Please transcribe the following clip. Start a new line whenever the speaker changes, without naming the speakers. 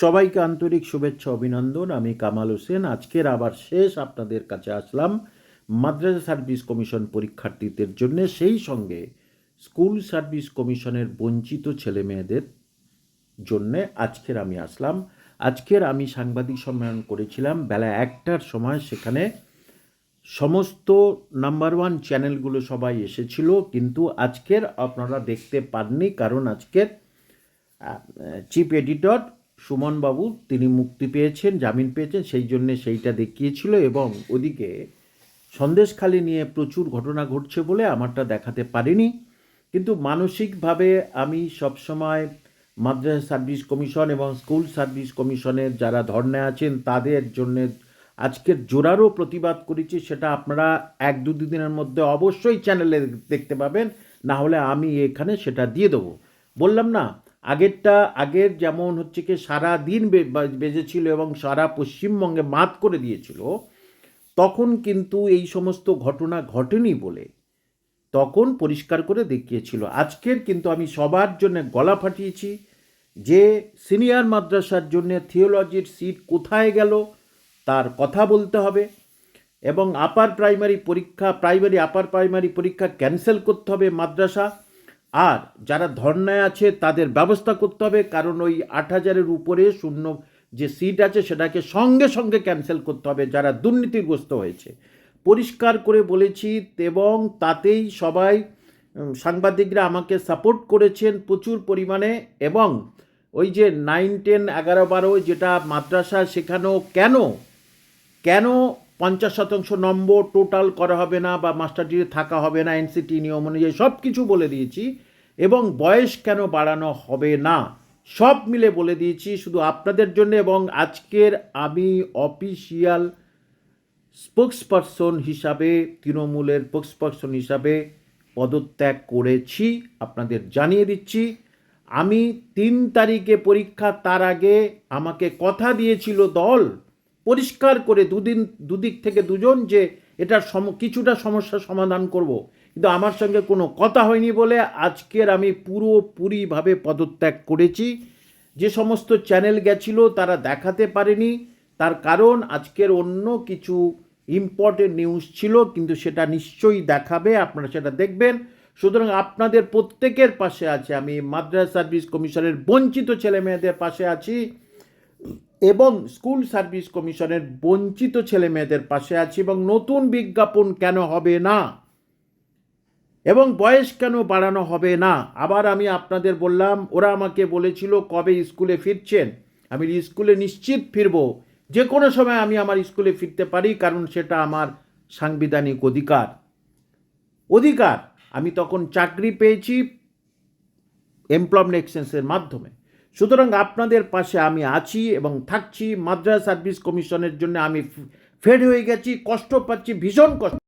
সবাইকে আন্তরিক শুভেচ্ছা, অভিনন্দন। আমি কামাল হোসেন। আজকের আবার শেষ। আপনাদের কাছে আসলাম মাদ্রাসা সার্ভিস কমিশন পরীক্ষার্থীদের জন্য। সেই সঙ্গে স্কুল সার্ভিস কমিশনের বঞ্চিত ছেলে মেয়েদের জন্যে আজকের আমি আসলাম। আজকের আমি সাংবাদিক সম্মেলন করেছিলাম। বেলা একটার সময় সেখানে সমস্ত নাম্বার ওয়ান চ্যানেলগুলো সবাই এসেছিল। কিন্তু আজকের আপনারা দেখতে পাননি, কারণ আজকের চিফ এডিটর সুমন বাবু তিনি মুক্তি পেয়েছেন, জামিন পেয়েছেন, সেই জন্য সেইটা দেখিয়েছিল এবং ওদিকে সন্দেশখালি নিয়ে প্রচুর ঘটনা ঘটছে বলে আমারটা দেখাতে পারিনি। কিন্তু মানসিকভাবে আমি সবসময় মাদ্রাসা সার্ভিস কমিশন এবং স্কুল সার্ভিস কমিশনের যারা ধর্নায় আছেন, তাদের জন্য আজকের জোরারও প্রতিবাদ করেছি, সেটা আপনারা এক দু দিনের মধ্যে অবশ্যই চ্যানেলে দেখতে পাবেন, না হলে আমি এখানে সেটা দিয়ে দেবো। বললাম না আগেরটা, আগের যেমন হচ্ছে কি সারা দিন বেজেছিল এবং সারা পশ্চিমবঙ্গে মাত করে দিয়েছিল, তখন কিন্তু এই সমস্ত ঘটনা ঘটেনি বলে তখন পরিষ্কার করে দেখিয়েছিল। আজকের কিন্তু আমি সবার জন্য গলা ফাটিয়েছি যে সিনিয়র মাদ্রাসার জন্য থিওলজির সিট কোথায় গেল তার কথা বলতে হবে এবং আপার প্রাইমারি পরীক্ষা, প্রাইমারি, আপার প্রাইমারি পরীক্ষা ক্যান্সেল করতে হবে মাদ্রাসা। আর যারা ধর্নায় আছে, তাদের ব্যবস্থা করতে হবে। কারণ ওই আট হাজারের উপরে শূন্য যে সিট আছে, সেটাকে সঙ্গে সঙ্গে ক্যান্সেল করতে হবে, যারা দুর্নীতিগ্রস্ত হয়েছে। পরিষ্কার করে বলেছি, এবং তাতেই সবাই সাংবাদিকরা আমাকে সাপোর্ট করেছেন প্রচুর পরিমাণে, এবং ওই যে নাইন টেন এগারো, বারো, যেটা মাদ্রাসা শেখানো কেন কেন পঞ্চাশ শতাংশ নম্বর টোটাল করা হবে না বা মাস্টার ডিগ্রি থাকা হবে না, এনসিটি নিয়ম অনুযায়ী সব কিছু বলে দিয়েছি এবং বয়স কেন বাড়ানো হবে না, সব মিলে বলে দিয়েছি শুধু আপনাদের জন্য এবং আজকের আমি অফিসিয়াল স্পোক্সপারসন হিসাবে, তৃণমূলের স্পোক্সপারসন হিসাবে পদত্যাগ করেছি, আপনাদের জানিয়ে দিচ্ছি। আমি তিন তারিখে পরীক্ষা, তার আগে আমাকে কথা দিয়েছিল দল পরিষ্কার করে দুদিন, দুদিক থেকে দুজন যে এটার সম, কিছুটা সমস্যার সমাধান করব। কিন্তু আমার সঙ্গে কোনো কথা হয়নি বলে আজকের আমি পুরোপুরিভাবে পদত্যাগ করেছি। যে সমস্ত চ্যানেল গেছিল তারা দেখাতে পারেনি। তার কারণ আজকের অন্য কিছু ইম্পর্টেন্ট নিউজ ছিল, কিন্তু সেটা নিশ্চয়ই দেখাবে, আপনারা সেটা দেখবেন। সুতরাং আপনাদের প্রত্যেকের পাশে আছে আমি মাদ্রাসা সার্ভিস কমিশনের বঞ্চিত ছেলে মেয়েদের পাশে আছি। এবং স্কুল সার্ভিস কমিশনের বঞ্চিত ছেলে মেয়েদের পাশে আছি এবং নতুন বিজ্ঞাপন কেন হবে না? এবং বয়স কেন বাড়ানো হবে না? আবার আমি আপনাদের বললাম, ওরা আমাকে বলেছিল কবে স্কুলে ফিরছেন। আমি স্কুলে নিশ্চিত ফিরবো। যে কোনো সময় আমি আমার স্কুলে ফিরতে পারি, কারণ সেটা আমার সাংবিধানিক অধিকার। অধিকার, আমি তখন চাকরি পেয়েছি এমপ্লয়মেন্ট এক্সচেঞ্জের মাধ্যমে। সুতরাং আপনাদের পাশে আমি আছি এবং থাকছি। মাদ্রাস সার্ভিস কমিশনের জন্য আমি ফেড হয়ে গেছি। কষ্ট পাচ্ছি, ভীষণ কষ্ট।